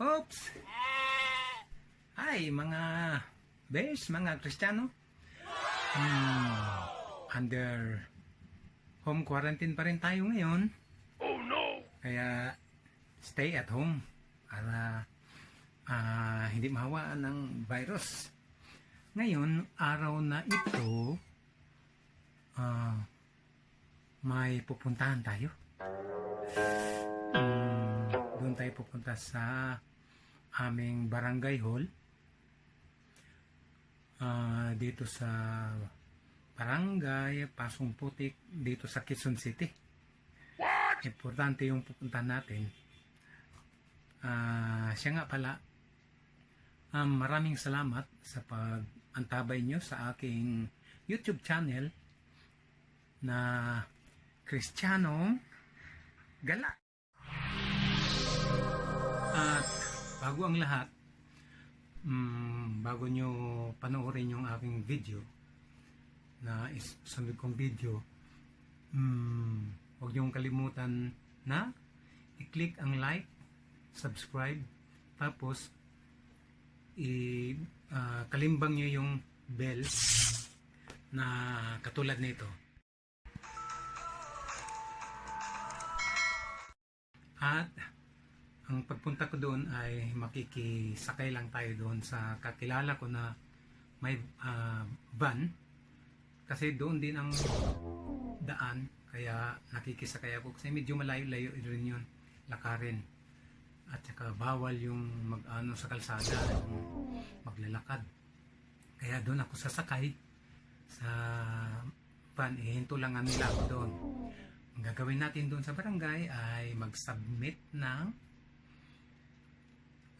Oops! Hi, mga bears, mga Kristiyano. Hmm, under home quarantine pa rin tayo ngayon. Oh no! Kaya stay at home para ah, hindi mahawaan ng virus. Ngayon, araw na ito, ah, may pupuntahan tayo. Mm, doon tayo pupunta sa aming barangay hall. Ah, dito sa barangay Pasong Putik dito sa Quezon City. Importante yung pupuntahan natin. Ah, siya nga pala, um, maraming salamat sa pag-antabay nyo sa aking YouTube channel na Kristiyano Gala. At bago ang lahat, mm, bago nyo panoorin yung aking video, na is, sunod kong video, mm, huwag niyong kalimutan na i-click ang like, subscribe, tapos i ah, kalimbang niyo yung bell na katulad nito. At ang pagpunta ko doon ay makikisakay lang tayo doon sa kakilala ko na may ah, van. Kasi doon din ang daan kaya nakikisakay ako. Kasi medyo malayo-layo rin yun lakarin. At saka bawal yung mag-ano sa kalsada yung maglalakad. Kaya doon ako sasakay sa van. Ihinto lang ang nila ako doon. Ang gagawin natin doon sa barangay ay mag-submit ng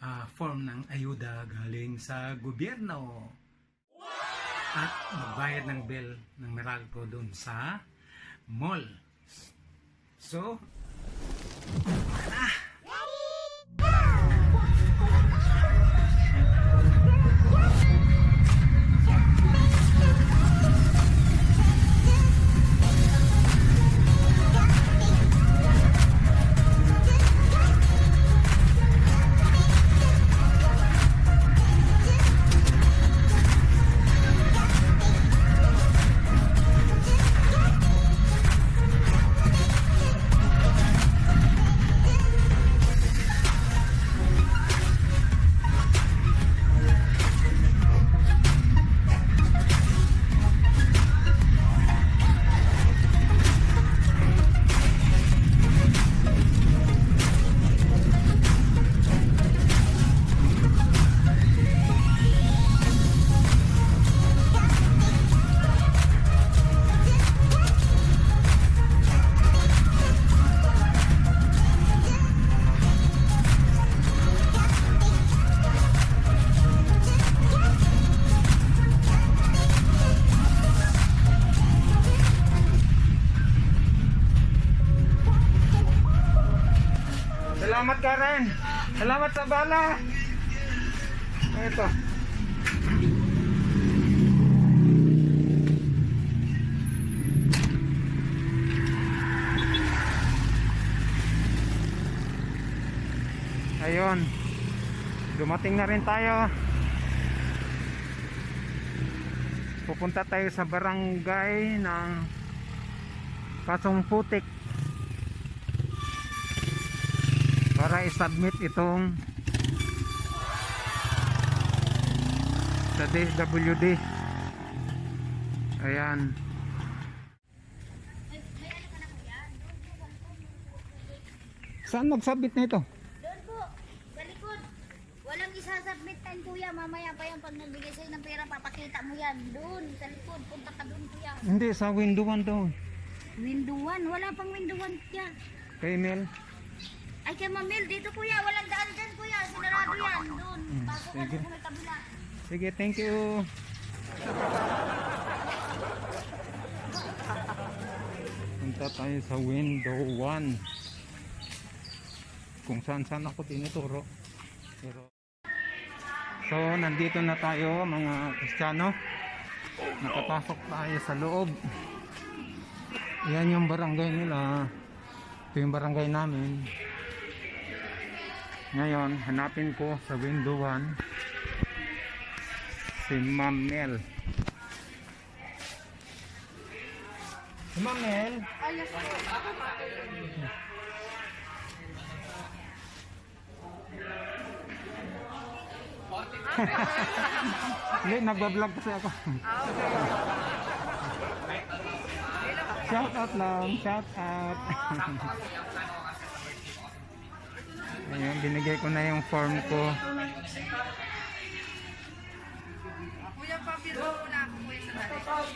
ah, form ng ayuda galing sa gobyerno at magbayad ng bill ng Meralco doon sa mall. So, Karen. Salamat sa bala. Ito. Ayun. Dumating na rin tayo. Pupunta tayo sa barangay ng Pasong Putik para i-submit itong sa DSWD ayan saan mag-submit na ito? Doon po, sa likod. Walang isasubmit time kuya. Mamaya pa yan pag nagbigay sa'yo ng pera, papakita mo yan. Doon, sa likod. Punta ka doon kuya. hindi sa window 1 daw Window 1. Wala pang window 1 kuya. kay Mel Ay kay Mamil, dito kuya. Walang daan dyan kuya. Sinarado yan. Doon. Pasok ka sige. doon sa kabila. sige thank you punta tayo sa window 1 kung saan saan ako tinuturo pero so nandito na tayo mga kristyano nakapasok tayo sa loob yan yung barangay nila ito yung barangay namin Ngayon, hanapin ko sa window 1 si Ma'am Mel. Si Ma'am Mel. Hindi, nagbablog kasi ako. shout out lang, shout out. Ayun, binigay ko na yung form ko. Mo.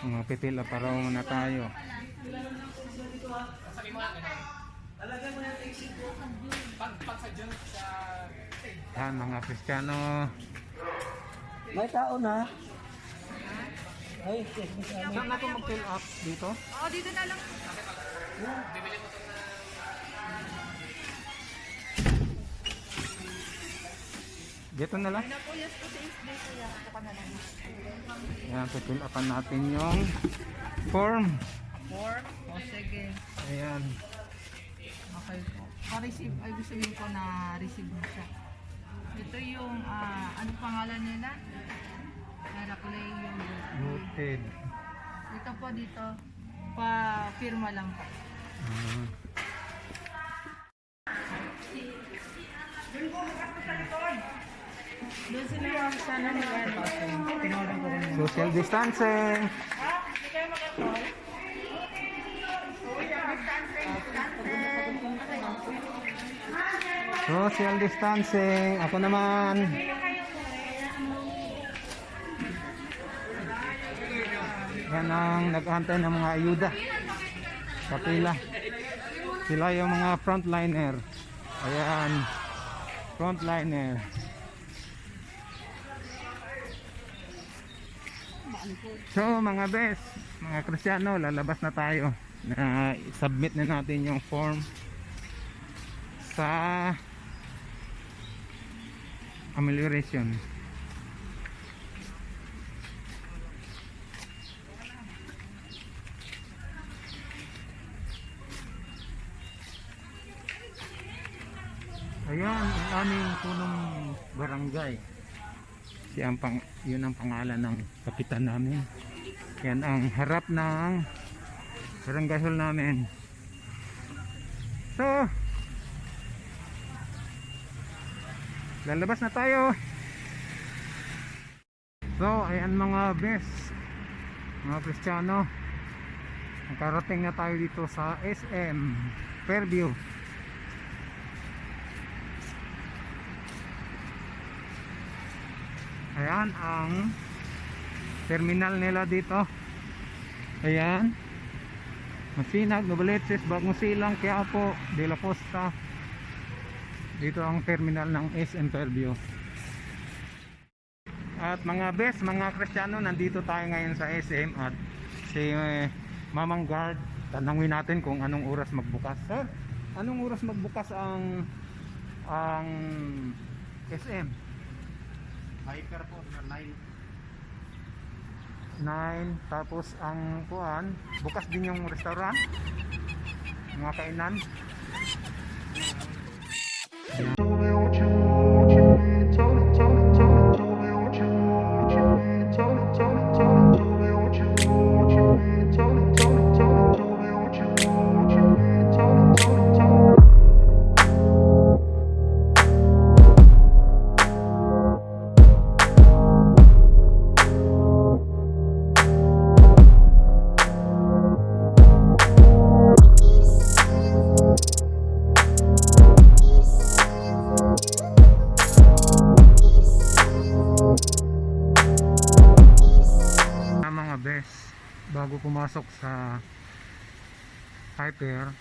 Mga pipila pa raw muna tayo. Yan mga Kristiyano. May tao na. Ay, Saan ako mag-fill up dito? Oo, dito na lang. Dito na lang. Ka na lang. Yan, fill upan natin yung form. Four? O, sige. Ayan. Okay po. Pa-receive, ay gusto sabihin ko na receive mo siya. Ito yung, ah, ano pangalan nila? Miracle yung Noted. Ito po dito, pa-firma lang po. Ah. Doon sila sana mag-ano. tinawagan ko rin. Social distancing. Social distancing. Ako naman. Yan ang nag-antay ng mga ayuda. Sa pila. Sila yung mga frontliner. Ayan. Frontliner. So mga bes, mga kristyano, lalabas na tayo na submit na natin yung form sa amelioration. Ayan, ang aming punong barangay. Si ang pang, yun ang pangalan ng kapitan namin. Yan ang harap ng barangay hall namin. So, lalabas na tayo. So, ayan mga bes, mga kristyano. Nakarating na tayo dito sa SM Fairview. Ayan ang terminal nila dito. Ayan. Masinag, Novaletes, Bagong Silang, Quiapo, De La Costa. Dito ang terminal ng SM Fairview. At mga best, mga kristyano, nandito tayo ngayon sa SM at si eh, Mamang Guard, tanangin natin kung anong oras magbukas. Sir, anong oras magbukas ang ang SM? Hyper po, 9. 9 tapos ang kuan bukas din yung restaurant. Mga kainan. Tell bago pumasok sa hyper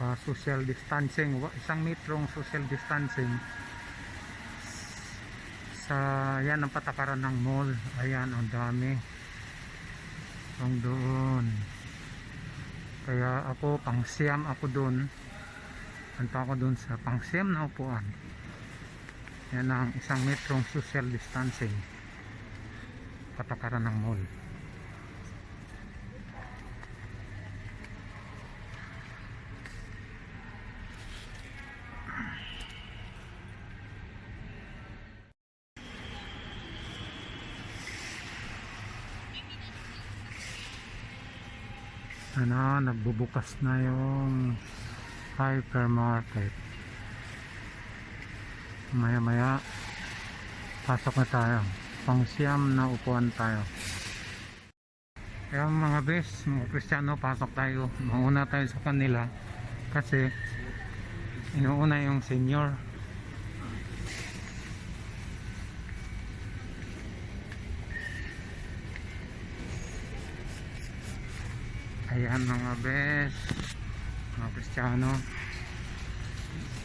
pa social distancing isang metrong social distancing. Sa yan ang patakaran ng mall. Ayan ang dami. Ang doon. Kaya ako pang siyam ako doon. Punta ako doon sa pang siyam na upuan. Yan ang isang metrong social distancing. Patakaran ng mall. Ano, nagbubukas na yung hypermarket. Maya maya, pasok na tayo. Pang siyam na upuan tayo. Kaya mga bes, mga kristyano, pasok tayo. Mauna tayo sa kanila kasi inuuna yung senior. Ayan mga bes, mga kristyano.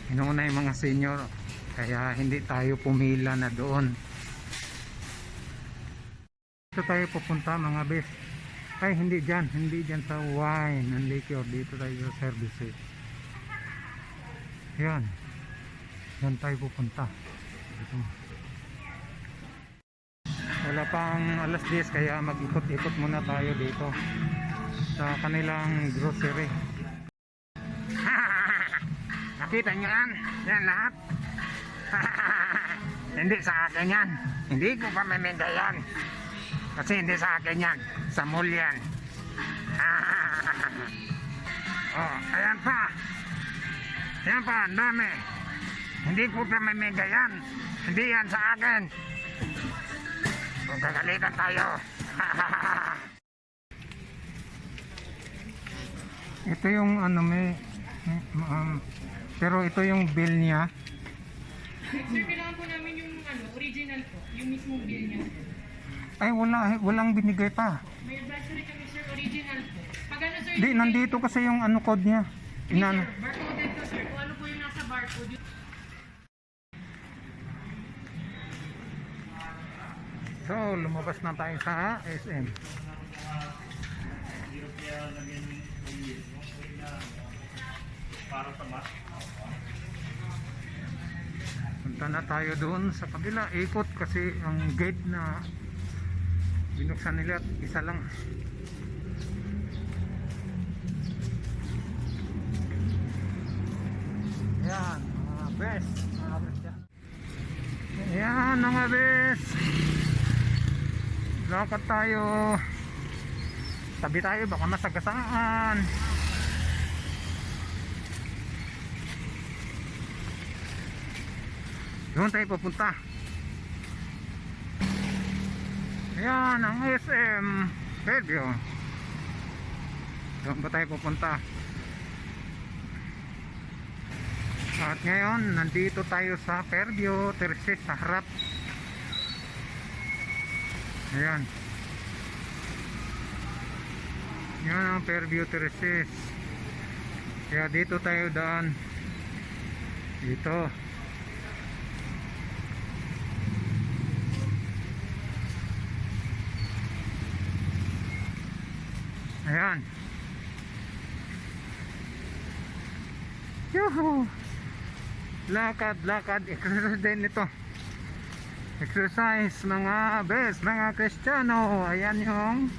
Inuuna yung mga senior kaya hindi tayo pumila na doon. Dito tayo pupunta mga bes. Ay hindi dyan, hindi dyan sa wine and liquor. Dito tayo services. Yan. Yan tayo pupunta. Dito. Wala pang alas 10 kaya mag-ikot-ikot muna tayo dito sa kanilang grocery. Nakita nyo yan? Yan lahat. hindi sa akin yan. Hindi ko pa mamenda yan. Kasi hindi sa akin yan. Sa mall yan. oh, ayan pa. Ayan pa, ang dami. Hindi ko pa mamenda yan. Hindi yan sa akin. Kung kagalitan tayo. Ito yung ano may um, pero ito yung bill niya Sir, kailangan po namin yung ano, original po. Yung mismong bill niya. ay wala walang binigay pa May advisory kami sir, original po. Pag ano sir, di yung- nandito kasi yung ano code niya Hindi, inano sir, barcoded to sir. Kung ano po yung nasa barcode. So lumabas na tayo sa SM punta na tayo doon sa kabila. Ikot kasi ang gate na binuksan nila isa lang. Yan mga best mga best yan yan mga best lakad tayo. Tabi tayo baka masagasaan doon tayo pupunta yan ang SM Fairview doon ba tayo pupunta at ngayon nandito tayo sa Fairview Terces sa harap. Ayan. Yan ang Fairview Terces kaya dito tayo daan. Dito Ayan. Yuhu! Lakad, lakad. Exercise din ito. Exercise mga best, mga Kristiyano. Ayan yung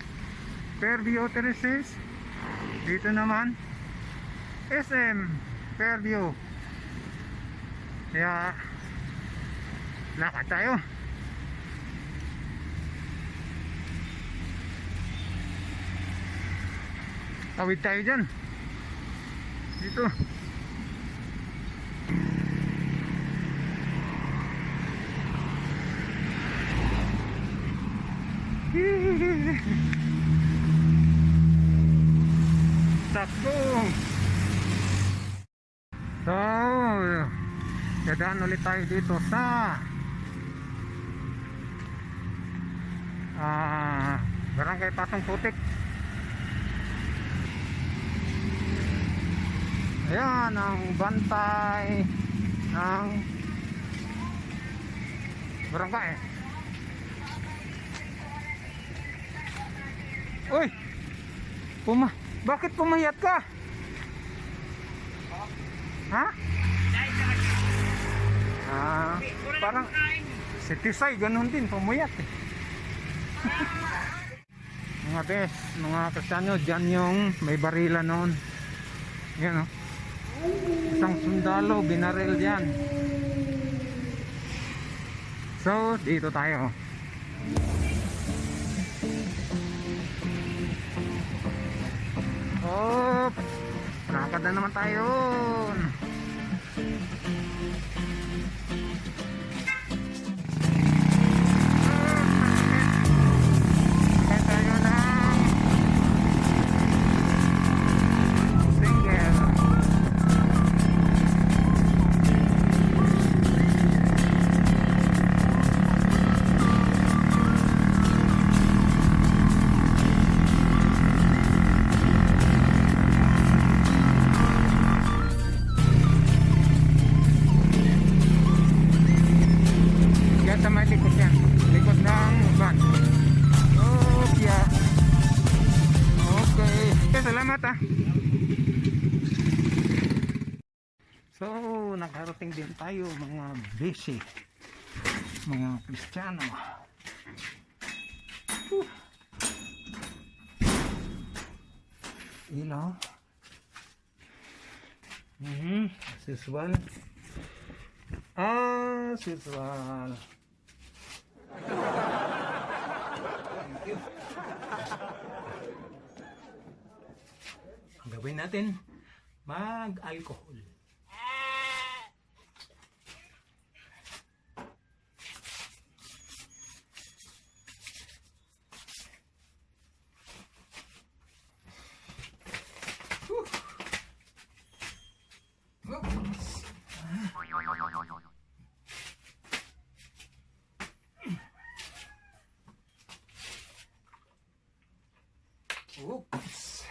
Fairview Terraces. Dito naman SM Fairview. Kaya lakad tayo. Tawid tayo dyan. Dito. Takbo. So, dadaan ulit tayo dito sa ah, Barangay Pasong Putik. Ayan ang bantay ng barangay. Uy! Puma, bakit pumayat ka? Ha? Ah, parang si Tisay ganun din, pumayat eh. mga bes, mga kasano, dyan yung may barila noon. Yan o. Isang sundalo, binaril dyan. So, dito tayo. Hop! Lakad na naman tayo. Din tayo mga busy. Mga Kristiyano. Whew. Ilaw. Mhm, as usual. Ah, as usual. Thank you. Gawin natin, mag-alcohol. Oops. Oops.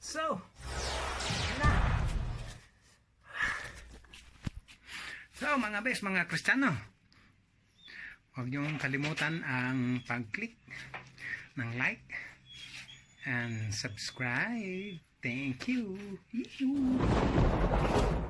So, So mga bes, mga Kristiyano, huwag niyong kalimutan ang pag-click ng like and subscribe. Thank you. Yoo-hoo.